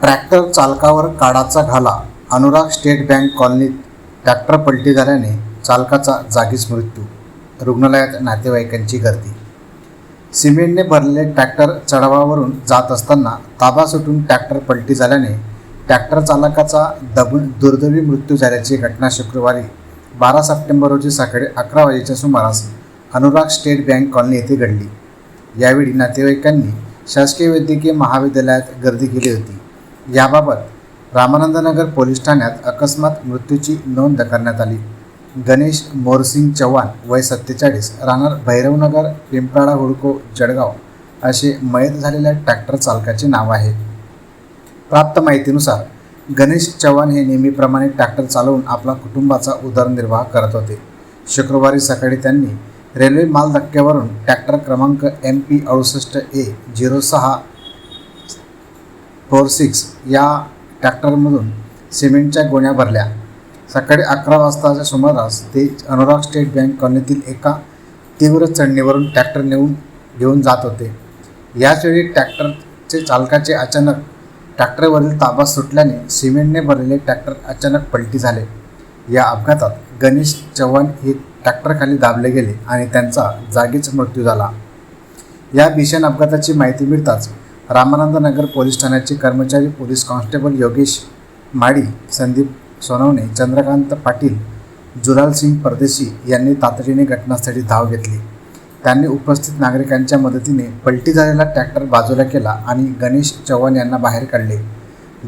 Tractor चालकावर काडाचा घाला अनुराग स्टेट बँक कॉलनीत ट्रॅक्टर पलटी झाल्याने चालकाचा जागीच मृत्यू रुग्णालयात नातेवाईकांची गर्दी. सिमेंटने भरलेले ट्रॅक्टर चढावावरून जात असताना ताबा सुटून ट्रॅक्टर पलटी झाल्याने ट्रॅक्टर चालकाचा दबून दुर्दैवी मृत्यू झाल्याची घटना शुक्रवारी बारा सप्टेंबर रोजी सकाळी अकरा वाजेच्या सुमारास अनुराग स्टेट बँक कॉलनी येथे घडली. यावेळी नातेवाईकांनी शासकीय वैद्यकीय महाविद्यालयात गर्दी केली होती. याबाबत रामानंदनगर पोलीस ठाण्यात अकस्मात मृत्यूची नोंद करण्यात आली. गणेश मोरसिंग चव्हाण वय सत्तेचाळीस राहणार भैरवनगर पिंपराळा हुडको जळगाव असे मयत झालेल्या ट्रॅक्टर चालकाचे नाव आहे. प्राप्त माहितीनुसार गणेश चव्हाण हे नेहमीप्रमाणे ट्रॅक्टर चालवून आपला कुटुंबाचा उदरनिर्वाह करत होते. शुक्रवारी सकाळी त्यांनी रेल्वे माल धक्क्यावरून ट्रॅक्टर क्रमांक एम पी अडुसष्ट ए झिरो सहा फोर सिक्स या ट्रॅक्टरमधून सिमेंटच्या गोण्या भरल्या. सकाळी अकरा वाजताच्या सुमारास ते अनुराग स्टेट बँक कॉलनीतील एका तीव्र चढणीवरून ट्रॅक्टर नेऊन घेऊन जात होते. याचवेळी ट्रॅक्टरचे चालकाचे अचानक ट्रॅक्टरवरील ताबा सुटल्याने सिमेंटने भरलेले ट्रॅक्टर अचानक पलटी झाले. या अपघातात गणेश चव्हाण हे ट्रॅक्टरखाली दाबले गेले आणि त्यांचा जागीच मृत्यू झाला. या भीषण अपघाताची माहिती मिळताच रामानंद नगर पोलीस ठाण्याचे कर्मचारी पोलीस कॉन्स्टेबल योगेश माडी संदीप सोनवणे चंद्रकांत पाटील जुलाल सिंग परदेशी यांनी तातडीने घटनास्थळी धाव घेतली. त्यांनी उपस्थित नागरिकांच्या मदतीने पलटी झालेला ट्रॅक्टर बाजूला केला आणि गणेश चव्हाण यांना बाहेर काढले.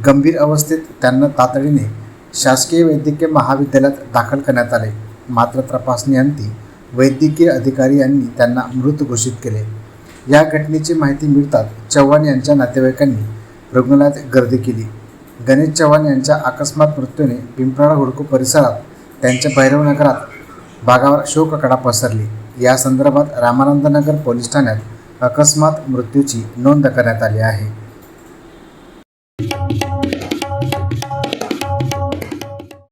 गंभीर अवस्थेत त्यांना तातडीने शासकीय वैद्यकीय महाविद्यालयात दाखल करण्यात आले. मात्र तपासणीअंती वैद्यकीय अधिकारी यांनी त्यांना मृत घोषित केले. या घटनेची माहिती मिळताच चव्हाण यांच्या नातेवाईकांनी रुग्णालयात गर्दी केली. गणेश चव्हाण यांच्या अकस्मात मृत्यूने पिंपराळा हुडको परिसरात त्यांच्या भैरवनगरात भागावर शोककडा पसरली. या संदर्भात रामानंदनगर पोलीस ठाण्यात अकस्मात मृत्यूची नोंद करण्यात आली आहे.